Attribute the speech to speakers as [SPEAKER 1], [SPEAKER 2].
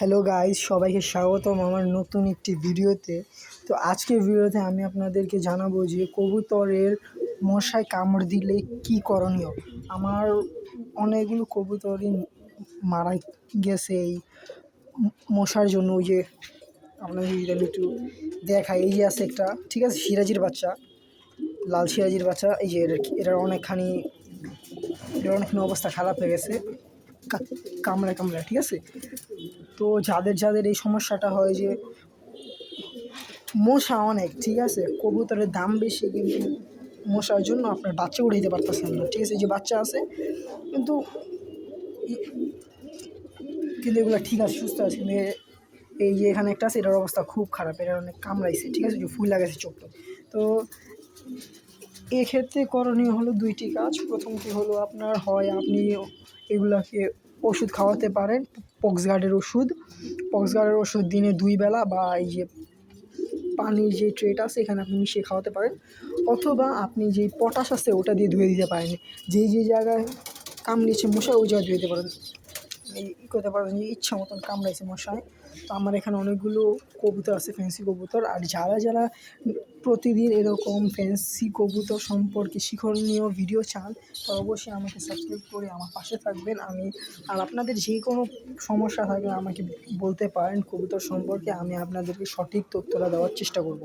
[SPEAKER 1] Hello guys সবাইকে স্বাগতম আমার নতুন একটি ভিডিওতে। তো আজকের ভিডিওতে আমি আপনাদেরকে জানাব যে কবুতরের মশায় কামড় দিলে কি করণীয়? আমার অনেকগুলো কবুতরই মারা গেছে এই মশার জন্য। ওই যে আপনাদের যদি আমি একটু দেখাই। এই যে আছে একটা, ঠিক আছে, সিরাজির বাচ্চা, লাল সিরাজির বাচ্চা। এই যে এটার অনেকখানি এটার অনেকখানি অবস্থা খারাপ হয়ে গেছে। কামড়ায় কামড়ায়, ঠিক আছে? তো যাদের যাদের এই সমস্যাটা হয় যে মশা অনেক, ঠিক আছে? কবুতরের দাম বেশি, কিন্তু মশার জন্য আপনার বাচ্চা উঠাইতে পারতেছেন না, ঠিক আছে? যে বাচ্চা আছে, কিন্তু কিন্তু এগুলো ঠিক আছে, সুস্থ আছে, কিন্তু এই যে এখানে একটা আছে, এটার অবস্থা খুব খারাপ এটার অনেক কামড়াইছে, ঠিক আছে? যে ফুল লাগাইছে চোখটা তো এক্ষেত্রে করণীয় হলো দুইটি কাজ। প্রথমটি হলো আপনার হয় আপনি এগুলাকে ওষুধ খাওয়াতে পারেন পক্স গার্ডের ওষুধ। পক্স গার্ডের ওষুধ দিনে দুই বেলা বা এই যে পানির যে ট্রেটা আছে, এখানে আপনি মিশিয়ে খাওয়াতে পারেন। অথবা আপনি যে পটাশ আছে, ওটা দিয়ে ধুয়ে দিতে পারেন। যেই যে জায়গায় কামড়িয়েছে মশা, ওই জায়গায় ধুয়ে দিতে পারেন। ই করতে পারবেন যে ইচ্ছা মতন কামড়াইছে মশায়। তো আমার এখানে অনেকগুলো কবুতর আছে ফ্যান্সি কবুতর। আর যারা যারা প্রতিদিন এরকম ফ্যান্সি কবুতর সম্পর্কে শিক্ষণীয় ভিডিও চান, তো অবশ্যই আমাকে সাবস্ক্রাইব করে আমার পাশে থাকবেন। আমি আর আপনাদের যে কোনো সমস্যা থাকলে আমাকে বলতে পারেন কবুতর সম্পর্কে। আমি আপনাদেরকে সঠিক তথ্যটা দেওয়ার চেষ্টা করব।